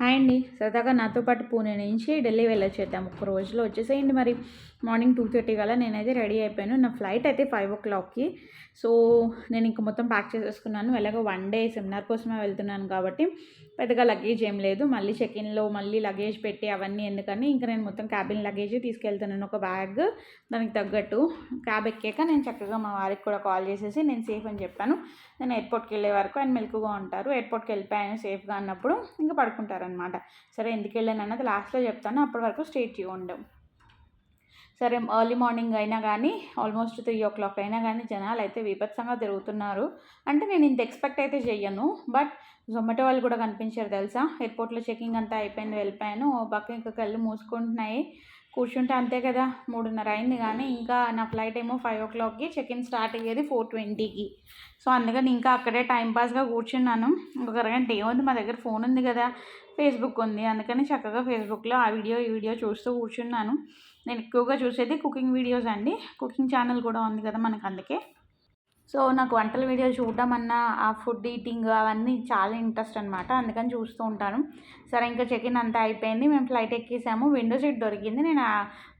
Hi అండి. సరదాగా నాతో పాటు పూణే నుంచి ఢిల్లీ వెళ్ళొచ్చేద్దాం. ఒక రోజులో వచ్చేసేయండి మరి. మార్నింగ్ టూ థర్టీ కల్లా నేనైతే రెడీ అయిపోయాను. నా ఫ్లైట్ అయితే ఫైవ్ ఓ క్లాక్కి. సో నేను ఇంక మొత్తం ప్యాక్ చేసేసుకున్నాను. ఎలాగో వన్ డే సెమినార్ కోసమే వెళ్తున్నాను కాబట్టి పెద్దగా లగేజ్ ఏం లేదు. మళ్ళీ చెక్-ఇన్‌లో మళ్ళీ లగేజ్ పెట్టి అవన్నీ ఎందుకని ఇంకా నేను మొత్తం క్యాబిన్ లగేజ్ తీసుకెళ్తున్నాను. ఒక బ్యాగ్ దానికి తగ్గట్టు. క్యాబ్ ఎక్కాక నేను చక్కగా మా వారికి కూడా కాల్ చేసేసి నేను సేఫ్ అని చెప్పాను. నేను ఎయిర్పోర్ట్కి వెళ్ళే వరకు ఆయన మెలకుగా ఉంటారు. ఎయిర్పోర్ట్కి వెళ్ళిపోయాను సేఫ్గా అన్నప్పుడు ఇంకా పడుకుంటారనమాట సరే ఎందుకు వెళ్ళాను అన్నది లాస్ట్లో చెప్తాను. అప్పటి వరకు స్టేట్ చేయండి సరే ఎర్లీ మార్నింగ్ అయినా కానీ ఆల్మోస్ట్ త్రీ ఓ క్లాక్ అయినా కానీ జనాలు అయితే విభత్సంగా తిరుగుతున్నారు. అంటే నేను ఇంత ఎక్స్పెక్ట్ అయితే చెయ్యను. బట్ జొమాటో వాళ్ళు కూడా కనిపించారు తెలుసా? ఎయిర్పోర్ట్లో చెకింగ్ అంతా అయిపోయింది వెళ్ళిపోయాను. ఓ పక్క ఇంకా కళ్ళు మూసుకుంటున్నాయి. కూర్చుంటే అంతే కదా మూడున్నర అయింది కానీ ఇంకా నా ఫ్లైట్ ఏమో ఫైవ్ ఓ క్లాక్కి చెక్ ఇన్ స్టార్ట్ అయ్యేది ఫోర్ ట్వంటీకి. సో అందుకని ఇంకా అక్కడే టైంపాస్గా కూర్చున్నాను. ఒక అరగంట ఏముంది? మా దగ్గర ఫోన్ ఉంది కదా ఫేస్బుక్ ఉంది. అందుకని చక్కగా ఫేస్బుక్లో ఆ వీడియో ఈ వీడియో చూస్తూ కూర్చున్నాను. నేను ఎక్కువగా చూసేది కుకింగ్ వీడియోస్ అండి. కుకింగ్ ఛానల్ కూడా ఉంది కదా మనకు అందుకే. సో నాకు వంటల వీడియోలు చూడడం అన్న ఆ ఫుడ్ ఈటింగ్ అవన్నీ చాలా ఇంట్రెస్ట్ అనమాట అందుకని చూస్తూ ఉంటాను. సరే ఇంకా చెక్ ఇన్ అంతా అయిపోయింది. మేము ఫ్లైట్ ఎక్కేసాము. విండో సీట్ దొరికింది. నేను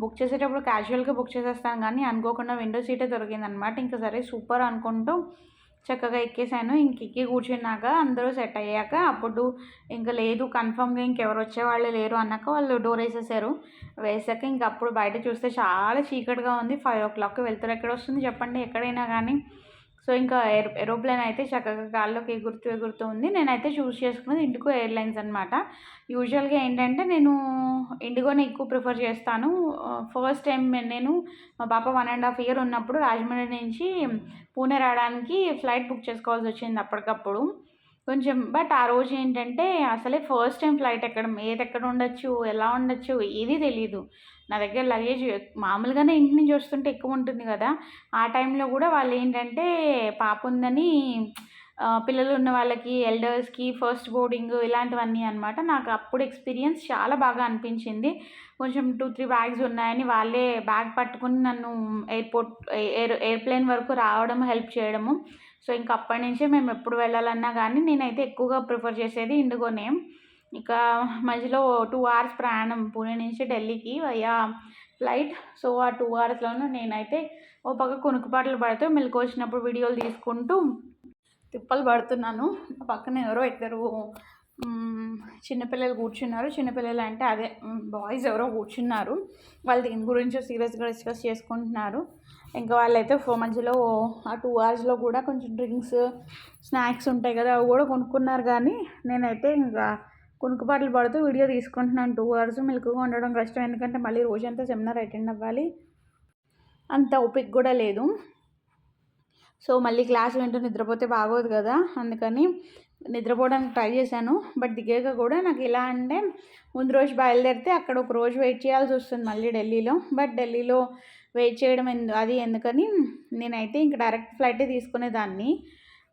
బుక్ చేసేటప్పుడు క్యాజువల్గా బుక్ చేసేస్తాను కానీ అనుకోకుండా విండో సీటే దొరికింది అనమాట ఇంకా సరే సూపర్ అనుకుంటూ చక్కగా ఎక్కేసాను. ఇంక ఎక్కి కూర్చున్నాక అందరూ సెట్ అయ్యాక అప్పుడు ఇంకా లేదు కన్ఫామ్గా ఇంకెవరు వచ్చేవాళ్ళు లేరు అన్నాక వాళ్ళు డోర్ వేసేసారు. వేసాక ఇంక అప్పుడు బయట చూస్తే చాలా చీకటిగా ఉంది. ఫైవ్ ఓ క్లాక్కి వెళ్తారు. ఎక్కడ వస్తుంది చెప్పండి? ఎక్కడైనా కానీ సో ఇంకా ఏర్ ఏరోప్లేన్ అయితే చక్కగా గాల్లోకి ఎగురుతూ ఎగురుతూ ఉంది. నేనైతే చూస్ చేసుకున్నది ఇండిగో ఎయిర్లైన్స్ అనమాట యూజువల్గా ఏంటంటే నేను ఇండిగోనే ఎక్కువ ప్రిఫర్ చేస్తాను. ఫస్ట్ టైం నేను మా పాప వన్ అండ్ హాఫ్ ఇయర్ ఉన్నప్పుడు రాజమండ్రి నుంచి పూణే రావడానికి ఫ్లైట్ బుక్ చేసుకోవాల్సి వచ్చింది అప్పటికప్పుడు. కొంచెం బట్ ఆ రోజు ఏంటంటే అసలే ఫస్ట్ టైం ఫ్లైట్ ఎక్కడం ఏది ఎక్కడ ఉండొచ్చు ఎలా ఉండొచ్చు ఏది తెలీదు. నా దగ్గర లగేజ్ మామూలుగానే ఇంటి నుంచి వస్తుంటే ఎక్కువ ఉంటుంది కదా. ఆ టైంలో కూడా వాళ్ళు ఏంటంటే పాప ఉందని పిల్లలు ఉన్న వాళ్ళకి ఎల్డర్స్కి ఫస్ట్ బోర్డింగ్ ఇలాంటివన్నీ అనమాట నాకు అప్పుడు ఎక్స్పీరియన్స్ చాలా బాగా అనిపించింది. కొంచెం టూ త్రీ బ్యాగ్స్ ఉన్నాయని వాళ్ళే బ్యాగ్ పట్టుకుని నన్ను ఎయిర్పోర్ట్ ఎయిర్ ఎయిర్ప్లేన్ వరకు రావడం హెల్ప్ చేయడము. సో ఇంక అప్పటి నుంచే మేము ఎప్పుడు వెళ్ళాలన్నా కానీ నేనైతే ఎక్కువగా ప్రిఫర్ చేసేది ఇండిగోనే. ఇక మధ్యలో టూ అవర్స్ ప్రయాణం పూణే నుంచి ఢిల్లీకి అయ్యా ఫ్లైట్ సో ఆ టూ అవర్స్లోనూ నేనైతే ఓ పక్క కునుకుపాట్లు పడుతూ మెలకు వచ్చినప్పుడు వీడియోలు తీసుకుంటూ తిప్పలు పడుతున్నాను. పక్కన ఎవరో ఇద్దరు చిన్నపిల్లలు కూర్చున్నారు. చిన్నపిల్లలు అంటే అదే బాయ్స్ ఎవరో కూర్చున్నారు. వాళ్ళు దీని గురించి సీరియస్గా డిస్కస్ చేసుకుంటున్నారు. ఇంకా వాళ్ళైతే ఫోర్ మధ్యలో ఆ టూ అవర్స్లో కూడా కొంచెం డ్రింక్స్ స్నాక్స్ ఉంటాయి కదా అవి కూడా కొనుక్కున్నారు. కానీ నేనైతే ఇంకా కునుకుపాట్లు పడుతూ వీడియో తీసుకుంటున్నాను. టూ అవర్స్ మెలకుగా ఉండడం కష్టం. ఎందుకంటే మళ్ళీ రోజంతా సెమినార్ అటెండ్ అవ్వాలి. అంత ఓపిక కూడా లేదు. సో మళ్ళీ క్లాస్ వింటూ నిద్రపోతే బాగోదు కదా. అందుకని నిద్రపోవడానికి ట్రై చేశాను బట్ దిగాక కూడా నాకు ఎలా అంటే ముందు రోజు బయలుదేరితే అక్కడ ఒక రోజు వెయిట్ చేయాల్సి వస్తుంది మళ్ళీ ఢిల్లీలో. బట్ ఢిల్లీలో వెయిట్ చేయడం ఎందు అది ఎందుకని నేనైతే ఇంక డైరెక్ట్ ఫ్లైటే తీసుకునేదాన్ని.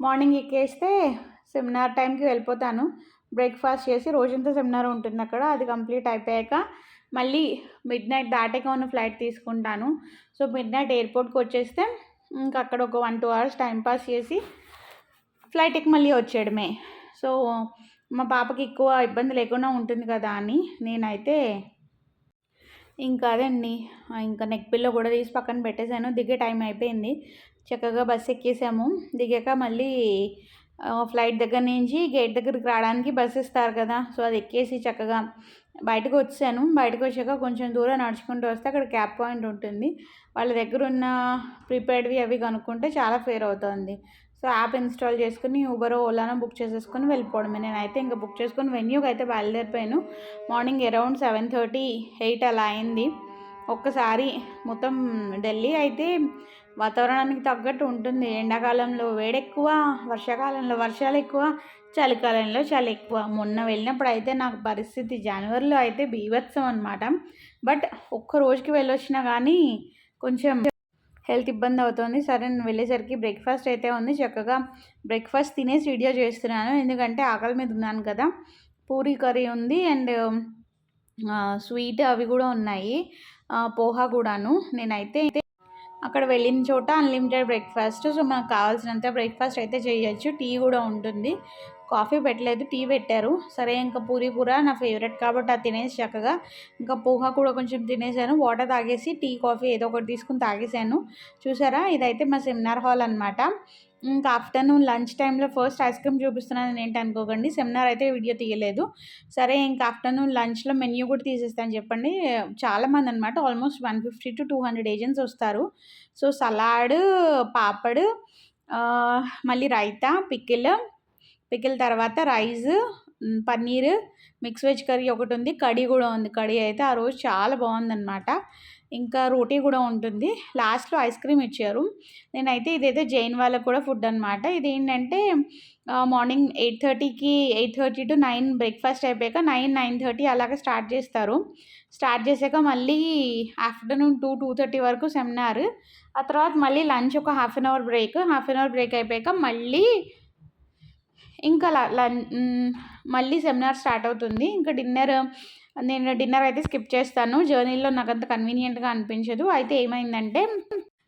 మార్నింగ్ ఎక్కేస్తే సెమినార్ టైంకి వెళ్ళిపోతాను. బ్రేక్ఫాస్ట్ చేసి రోజంతా సెమినార్ ఉంటుంది అక్కడ అది కంప్లీట్ అయిపోయాక మళ్ళీ మిడ్ నైట్ దాటాక ఉన్న ఫ్లైట్ తీసుకుంటాను. సో మిడ్ నైట్ ఎయిర్పోర్ట్కి వచ్చేస్తే ఇంకా అక్కడ ఒక one two hours time pass చేసి ఫ్లైట్కి మళ్ళీ వచ్చేయడమే. సో మా పాపకి ఎక్కువ ఇబ్బంది లేకుండా ఉంటుంది కదా అని నేనైతే ఇంకా అదండి. ఇంకా నెక్ పిల్లో కూడా తీసి పక్కన పెట్టేశాను. దిగే టైం అయిపోయింది. చక్కగా బస్సు ఎక్కేసాము. దిగాక మళ్ళీ ఫ్లైట్ దగ్గర నుంచి గేట్ దగ్గరికి రావడానికి బస్సు ఇస్తారు కదా. సో అది ఎక్కేసి చక్కగా బయటకు వచ్చాను. బయటకు వచ్చాక కొంచెం దూరం నడుచుకుంటూ వస్తే అక్కడ క్యాబ్ పాయింట్ ఉంటుంది. వాళ్ళ దగ్గర ఉన్న ప్రిపేర్డ్వి అవి కనుక్కుంటే చాలా ఫేర్ అవుతుంది. సో యాప్ ఇన్స్టాల్ చేసుకుని ఊబర్ ఓలానో బుక్ చేసేసుకుని వెళ్ళిపోవడమే. నేనైతే ఇంకా బుక్ చేసుకుని వెన్యూకి అయితే బయలుదేరిపోయాను. Morning around seven thirty eight అలా అయింది. ఒక్కసారి మొత్తం ఢిల్లీ అయితే వాతావరణానికి తగ్గట్టు ఉంటుంది. ఎండాకాలంలో వేడెక్కువ వర్షాకాలంలో వర్షాలు ఎక్కువ చలికాలంలో చలి ఎక్కువ. మొన్న వెళ్ళినప్పుడు అయితే నాకు పరిస్థితి జనవరిలో అయితే బీభత్సం అనమాట బట్ ఒక్క రోజుకి వెళ్ళొచ్చినా కానీ కొంచెం హెల్త్ ఇబ్బంది అవుతుంది. సరే నేను వెళ్ళేసరికి బ్రేక్ఫాస్ట్ అయితే ఉంది. చక్కగా బ్రేక్ఫాస్ట్ తినేసి వీడియో చేస్తున్నాను. ఎందుకంటే ఆకలి మీద ఉన్నాను కదా. పూరీ కర్రీ ఉంది అండ్ స్వీట్ అవి కూడా ఉన్నాయి. పోహా కూడాను. నేనైతే అక్కడ వెళ్ళిన చోట అన్లిమిటెడ్ బ్రేక్ఫాస్ట్. సో మనకు కావాల్సినంత బ్రేక్ఫాస్ట్ అయితే చేయొచ్చు. టీ కూడా ఉంటుంది. కాఫీ పెట్టలేదు టీ పెట్టారు. సరే ఇంకా పూరి కూర నా ఫేవరెట్ కాబట్టి అది తినేసి చక్కగా ఇంకా పోహా కూడా కొంచెం తినేసాను. వాటర్ తాగేసి టీ కాఫీ ఏదో ఒకటి తీసుకుని తాగేసాను. చూసారా? ఇదైతే మా సెమినార్ హాల్ అనమాట ఇంకా ఆఫ్టర్నూన్ లంచ్ టైంలో ఫస్ట్ ఐస్ క్రీమ్ చూపిస్తున్నాను ఏంటి అనుకోకండి. సెమినార్ అయితే వీడియో తీయలేదు. సరే ఇంకా ఆఫ్టర్నూన్ లంచ్లో మెన్యూ కూడా తీసేస్తాను చెప్పండి. చాలామంది అనమాట almost one fifty to two hundred agents వస్తారు. సో సలాడ్ పాపడ్ మళ్ళీ రైతా పికిల్ పికిల్ తర్వాత rice paneer mix veg curry ఒకటి ఉంది. కడీ కూడా ఉంది. కడీ అయితే ఆ రోజు చాలా బాగుందన్నమాట. ఇంకా రోటీ కూడా ఉంటుంది. లాస్ట్లో ఐస్ క్రీమ్ ఇచ్చారు. నేనైతే ఇదైతే జైన్ వాళ్ళకు కూడా ఫుడ్ అనమాట ఇది ఏంటంటే మార్నింగ్ ఎయిట్ థర్టీకి eight thirty to nine breakfast అయిపోయాక నైన్ నైన్ థర్టీ అలాగే స్టార్ట్ చేస్తారు. స్టార్ట్ చేశాక మళ్ళీ ఆఫ్టర్నూన్ టూ టూ థర్టీ వరకు సెమినార్. ఆ తర్వాత మళ్ళీ లంచ్ ఒక half an hour break. Half an hour break అయిపోయాక మళ్ళీ ఇంకా మళ్ళీ సెమినార్ స్టార్ట్ అవుతుంది. ఇంకా డిన్నర్ నేను డిన్నర్ అయితే స్కిప్ చేస్తాను. జర్నీలో నాకు అంత కన్వీనియంట్గా అనిపించదు. అయితే ఏమైందంటే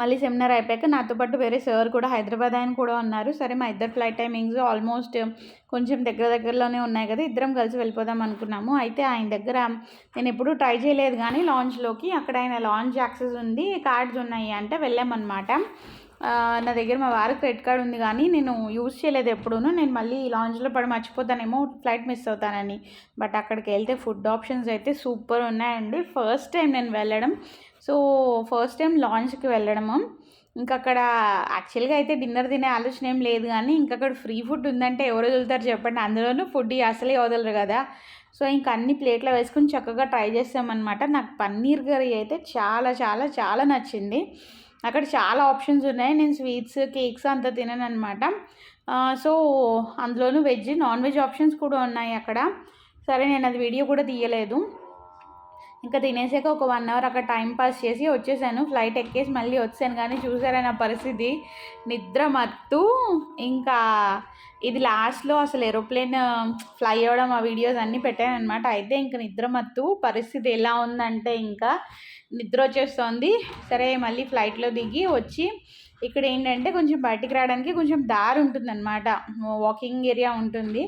మళ్ళీ సెమినార్ అయిపోయాక నాతో పాటు వేరే సార్ కూడా హైదరాబాద్ ఆయన కూడా ఉన్నారు. సరే మా ఇద్దరు ఫ్లైట్ టైమింగ్స్ ఆల్మోస్ట్ కొంచెం దగ్గర దగ్గరలోనే ఉన్నాయి కదా ఇద్దరం కలిసి వెళ్ళిపోదాం అనుకున్నాము. అయితే ఆయన దగ్గర నేను ఎప్పుడూ ట్రై చేయలేదు కానీ లాంచ్లోకి అక్కడ ఆయన లాంచ్ యాక్సెస్ ఉంది కార్డ్స్ ఉన్నాయి అంటే వెళ్ళామన్నమాట. నా దగ్గర మా వారి క్రెడిట్ కార్డ్ ఉంది కానీ నేను యూజ్ చేయలేదు ఎప్పుడూను. నేను మళ్ళీ లాంజ్లో పడి మర్చిపోతానేమో ఫ్లైట్ మిస్ అవుతానని. బట్ అక్కడికి వెళ్తే ఫుడ్ ఆప్షన్స్ అయితే సూపర్ ఉన్నాయండి. ఫస్ట్ టైం నేను వెళ్ళడం. సో ఫస్ట్ టైం లాంచ్కి వెళ్ళడము. ఇంకా అక్కడ యాక్చువల్గా అయితే డిన్నర్ తినే ఆలోచన ఏం లేదు కానీ ఇంకా అక్కడ ఫ్రీ ఫుడ్ ఉందంటే ఎవరు వదులుతారు చెప్పండి. అందులోనూ ఫుడ్ అసలే వదలరు కదా. సో ఇంకా అన్ని ప్లేట్లో వేసుకుని చక్కగా ట్రై చేసామన్నమాట. నాకు పన్నీర్ కర్రీ అయితే చాలా చాలా చాలా నచ్చింది. అక్కడ చాలా ఆప్షన్స్ ఉన్నాయి. నేను స్వీట్స్ కేక్స్ అంతా తినను అనమాట సో అందులోనూ వెజ్ నాన్ వెజ్ ఆప్షన్స్ కూడా ఉన్నాయి అక్కడ. సరే నేను అది వీడియో కూడా తీయలేదు. ఇంకా తినేసాక ఒక వన్ అవర్ అక్కడ టైం పాస్ చేసి వచ్చేసాను. ఫ్లైట్ ఎక్కేసి మళ్ళీ వచ్చాను కానీ చూసారా నా పరిస్థితి? నిద్ర మత్తు. ఇంకా ఇది లాస్ట్లో అసలు ఏరోప్లేన్ ఫ్లై అవ్వడం ఆ వీడియోస్ అన్నీ పెట్టాను అనమాట అయితే ఇంకా నిద్ర మత్తు. పరిస్థితి ఎలా ఉందంటే ఇంకా నిద్ర వచ్చేస్తుంది. సరే మళ్ళీ ఫ్లైట్లో దిగి వచ్చి ఇక్కడ ఏంటంటే కొంచెం బయటికి రావడానికి కొంచెం దారి ఉంటుందన్నమాట వాకింగ్ ఏరియా ఉంటుంది.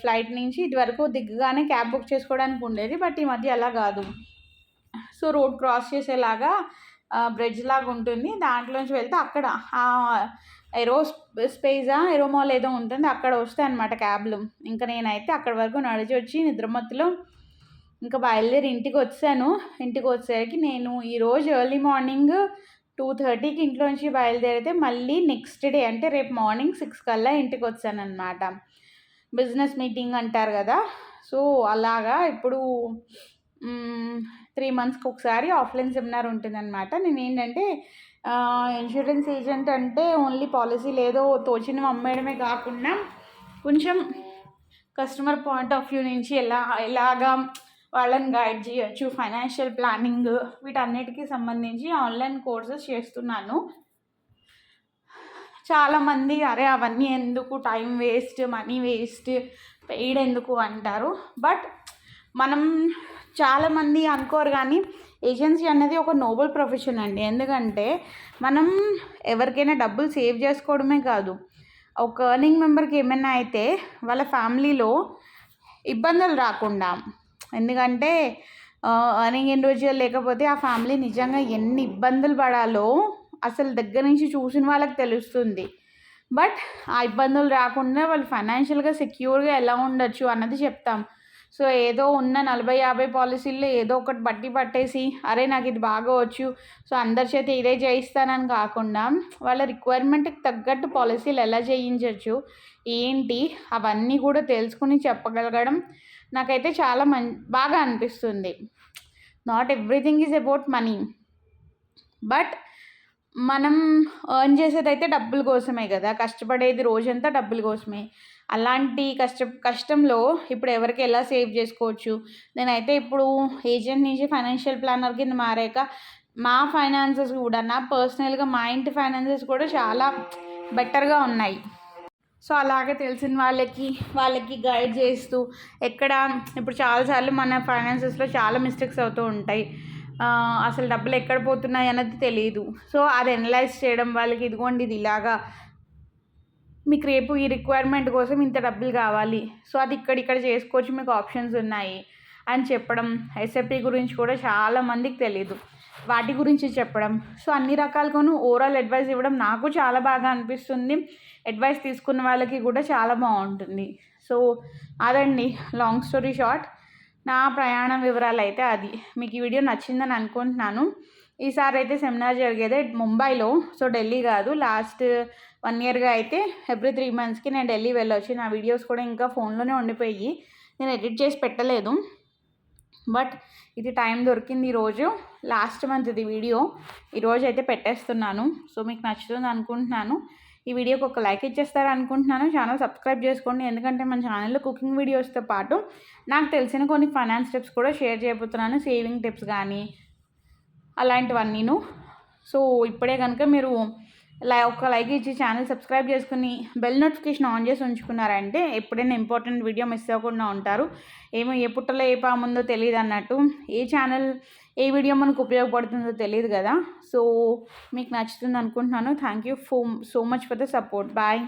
ఫ్లైట్ నుంచి ఇదివరకు దిగ్గగానే క్యాబ్ బుక్ చేసుకోవడానికి ఉండేది బట్ ఈ మధ్య అలా కాదు. సో రోడ్ క్రాస్ చేసేలాగా బ్రిడ్జ్ లాగా ఉంటుంది. దాంట్లోంచి వెళ్తే అక్కడ ఎరో స్పేసా ఎరోమాల్ ఏదో ఉంటుంది. అక్కడ వస్తాయి అనమాట క్యాబ్లు. ఇంకా నేనైతే అక్కడ వరకు నడిచి వచ్చి నిద్రమత్తులో ఇంకా బయలుదేరి ఇంటికి వచ్చాను. ఇంటికి వచ్చేసరికి నేను ఈరోజు ఎర్లీ మార్నింగ్ టూ థర్టీకి ఇంట్లో నుంచి బయలుదేరితే మళ్ళీ నెక్స్ట్ డే అంటే రేపు మార్నింగ్ సిక్స్ కల్లా ఇంటికి వచ్చానమాట బిజినెస్ మీటింగ్ అంటారు కదా. సో అలాగా ఇప్పుడు త్రీ మంత్స్కి ఒకసారి ఆఫ్లైన్ సెమినార్ ఉంటుందన్నమాట. నేను ఏంటంటే ఇన్సూరెన్స్ ఏజెంట్ అంటే ఓన్లీ పాలసీ లేదో తోచినవి అమ్మేయడమే కాకుండా కొంచెం కస్టమర్ పాయింట్ ఆఫ్ వ్యూ నుంచి ఎలా ఎలాగా వాళ్ళని గైడ్ చేయొచ్చు ఫైనాన్షియల్ ప్లానింగ్ వీటన్నిటికీ సంబంధించి ఆన్లైన్ కోర్సెస్ చేస్తున్నాను. చాలామంది అరే అవన్నీ ఎందుకు? Time waste money waste paid ఎందుకు? అంటారు. బట్ మనం చాలామంది అనుకోరు కానీ ఏజెన్సీ అనేది ఒక నోబెల్ ప్రొఫెషన్ అండి. ఎందుకంటే మనం ఎవరికైనా డబ్బులు సేవ్ చేసుకోవడమే కాదు. ఒక ఎర్నింగ్ మెంబర్కి ఏమైనా అయితే వాళ్ళ ఫ్యామిలీలో ఇబ్బందులు రాకుండా ఎందుకంటే అర్నింగ్ ఇండివిజువల్ లేకపోతే ఆ ఫ్యామిలీ నిజంగా ఎన్ని ఇబ్బందులు పడాలో అసలు దగ్గర నుంచి చూసిన వాళ్ళకి తెలుస్తుంది. బట్ ఆ ఇబ్బందులు రాకుండా వాళ్ళు ఫైనాన్షియల్గా సెక్యూర్గా ఎలా ఉండొచ్చు అన్నది చెప్తాం. సో ఏదో ఉన్న నలభై యాభై పాలసీల్లో ఏదో ఒకటి బట్టి పట్టేసి అరే నాకు ఇది బాగా వచ్చు. సో అందరి చేత ఇదే చేయిస్తానని కాకుండా వాళ్ళ రిక్వైర్మెంట్కి తగ్గట్టు పాలసీలు ఎలా చేయించవచ్చు ఏంటి? అవన్నీ కూడా తెలుసుకుని చెప్పగలగడం నాకైతే చాలా మం బాగా అనిపిస్తుంది. Not everything is about money but మనం ఎర్న్ చేసేది అయితే డబ్బుల కోసమే కదా. కష్టపడేది రోజంతా డబ్బుల కోసమే. అలాంటి కష్ట కష్టంలో ఇప్పుడు ఎవరికి ఎలా సేవ్ చేసుకోవచ్చు? నేనైతే ఇప్పుడు ఏజెంట్ నుంచి ఫైనాన్షియల్ ప్లానర్ కింద మారాక మా ఫైనాన్సెస్ కూడా నా పర్సనల్గా మా ఇంటి ఫైనాన్సెస్ కూడా చాలా బెటర్గా ఉన్నాయి. సో అలాగే తెలిసిన వాళ్ళకి వాళ్ళకి గైడ్ చేస్తూ ఎక్కడ ఇప్పుడు చాలాసార్లు మన ఫైనాన్సెస్లో చాలా మిస్టేక్స్ అవుతూ ఉంటాయి. అసలు డబ్బులు ఎక్కడ పోతున్నాయి అన్నది తెలియదు సో అది అనలైజ్ చేయడం వాళ్ళకి ఇదిగోండి ఇది ఇలాగా. మీకు రేపు ఈ రిక్వైర్మెంట్ కోసం ఇంత డబ్బులు కావాలి. సో అది ఇక్కడ ఇక్కడ చేసుకోవచ్చు మీకు ఆప్షన్స్ ఉన్నాయి అని చెప్పడం ఎస్ఎపి గురించి కూడా చాలా మందికి తెలియదు వాటి గురించి చెప్పడం. సో అన్ని రకాలుగాను ఓవరాల్ అడ్వైస్ ఇవ్వడం నాకు చాలా బాగా అనిపిస్తుంది. అడ్వైస్ తీసుకున్న వాళ్ళకి కూడా చాలా బాగుంటుంది. సో అదండి. లాంగ్ స్టోరీ షార్ట్ నా ప్రయాణం వివరాలు అయితే అది. మీకు ఈ వీడియో నచ్చిందని అనుకుంటున్నాను. ఈసారి అయితే సెమినార్ జరిగేదే ముంబైలో. సో ఢిల్లీ కాదు. లాస్ట్ వన్ ఇయర్గా అయితే ఎవ్రీ త్రీ మంత్స్కి నేను ఢిల్లీ వెళ్ళొచ్చి. నా వీడియోస్ కూడా ఇంకా ఫోన్లోనే ఉండిపోయి. నేను ఎడిట్ చేసి పెట్టలేదు. బట్ ఇది టైం దొరికింది ఈరోజు. లాస్ట్ మంత్ ఇది వీడియో. ఈరోజు అయితే పెట్టేస్తున్నాను. సో మీకు నచ్చుతుంది అనుకుంటున్నాను. ఈ వీడియోకి ఒక లైక్ ఇచ్చేస్తారు అనుకుంటున్నాను. ఛానల్ సబ్స్క్రైబ్ చేసుకోండి. ఎందుకంటే మన ఛానల్లో కుకింగ్ వీడియోస్తో పాటు నాకు తెలిసిన కొన్ని ఫైనాన్స్ టిప్స్ కూడా షేర్ చేయబోతున్నాను. సేవింగ్ టిప్స్ కానీ అలాంటివన్నీను. సో ఇప్పుడే కనుక మీరు లై ఒక లైక్ ఇచ్చి ఛానల్ సబ్స్క్రైబ్ చేసుకుని బెల్ నోటిఫికేషన్ ఆన్ చేసి ఉంచుకున్నారంటే ఎప్పుడైనా ఇంపార్టెంట్ వీడియో మిస్ అవ్వకుండా ఉంటారు. ఏమో ఏ పుట్టలో ఏ పాముందో తెలియదు అన్నట్టు. ఏ ఛానల్ ఏ వీడియో మనకు ఉపయోగపడుతుందో తెలియదు కదా. సో మీకు నచ్చుతుంది అనుకుంటున్నాను. Thank you for so much for the support bye